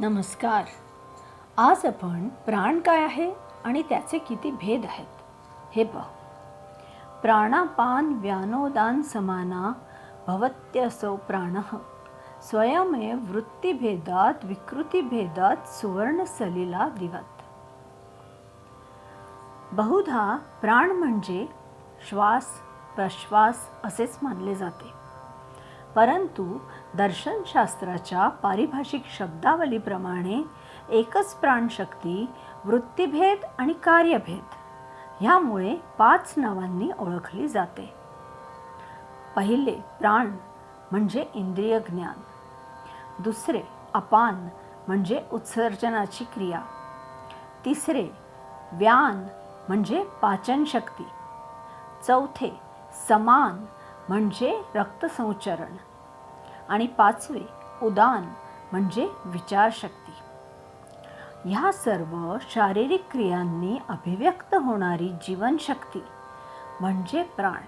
नमस्कार. आज आपण प्राण काय आहे आणि त्याचे किती भेद आहेत? हे पाहू. प्राणापान व्यानोदान समाना भवत्यसौ प्राण. स्वयमेव वृत्तीभेदात विकृतीभेदात सुवर्ण सलिला दिवत. बहुधा प्राण म्हणजे श्वास प्रश्वास असेच मानले जाते. परंतु दर्शनशास्त्राच्या पारिभाषिक शब्दावलीप्रमाणे एकच प्राणशक्ती वृत्तीभेद आणि कार्यभेद ह्यामुळे पाच नावांनी ओळखली जाते. पहिले प्राण म्हणजे इंद्रिय ज्ञान दुसरे अपान म्हणजे उत्सर्जनाची क्रिया तिसरे व्यान म्हणजे पाचनशक्ती चौथे समान म्हणजे रक्तसंचरण. आणि पाचवे उदान म्हणजे विचारशक्ती. ह्या सर्व शारीरिक क्रियांनी अभिव्यक्त होणारी जीवनशक्ती म्हणजे प्राण.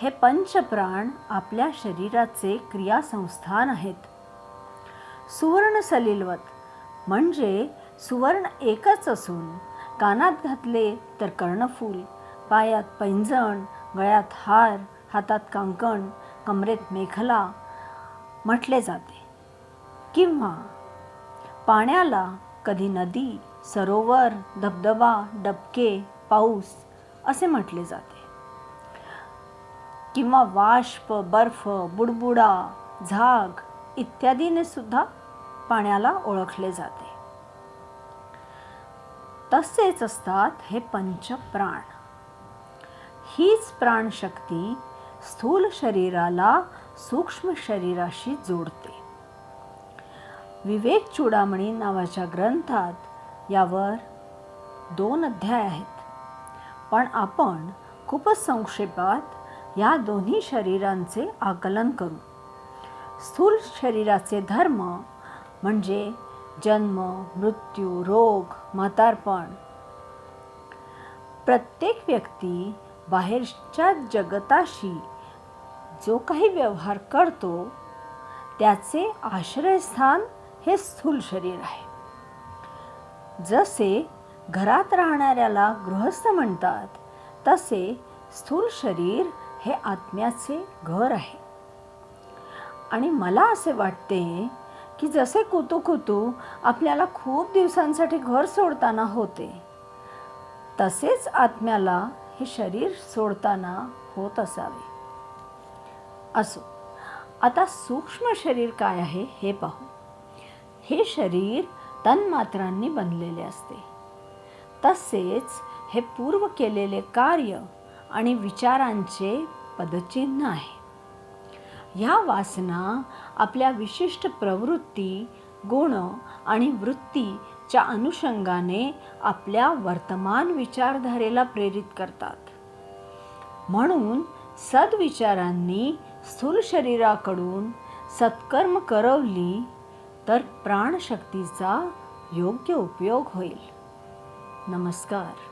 हे पंचप्राण आपल्या शरीराचे क्रियासंस्थान आहेत. सुवर्ण सलिलवत म्हणजे सुवर्ण एकच असून कानात घातले तर कर्णफूल पायात पैंजण गळ्यात हार हातात कंकण कमरेत मेखला म्हटले जाते. किंवा पाण्याला कधी नदी सरोवर धबधबा डबके पाऊस असे म्हटले जाते. किंवा वाष्प बर्फ बुडबुडा झाग इत्यादीने सुद्धा पाण्याला ओळखले जाते. तसेच असतात हे पंचप्राण. हीच प्राणशक्ती स्थूल शरीराला सूक्ष्म शरीराशी जोडते. विवेक चुडामणी नावाच्या ग्रंथात यावर दोन अध्याय आहेत. पण आपण खूपच संक्षेपात या दोन्ही शरीरांचे आकलन करू. स्थूल शरीराचे धर्म म्हणजे जन्म मृत्यू रोग म्हातारपण प्रत्येक व्यक्ती बाहेरच्या जगताशी जो काही व्यवहार करतो त्याचे आश्रयस्थान हे स्थूल शरीर आहे. जसे घरात राहणाऱ्याला गृहस्थ म्हणतात तसे स्थूल शरीर हे आत्म्याचे घर आहे. आणि मला असे वाटते की जसे कुतू कुतू आपल्याला खूप दिवसांसाठी घर सोडताना होते तसेच आत्म्याला हे शरीर सोडताना होत असावे. असो. आता सूक्ष्म शरीर काय आहे हे पाहू. हे शरीर तन्मात्रांनी बनलेले असते. तसेच हे पूर्व केलेले कार्य आणि विचारांचे पदचिन्ह आहे. ह्या वासना आपल्या विशिष्ट प्रवृत्ती गुण आणि वृत्तीच्या अनुषंगाने आपल्या वर्तमान विचारधारेला प्रेरित करतात. म्हणून सद्विचारांनी स्थूल शरीराकडून सत्कर्म करवली तर प्राणशक्तीचा योग्य उपयोग होईल. नमस्कार.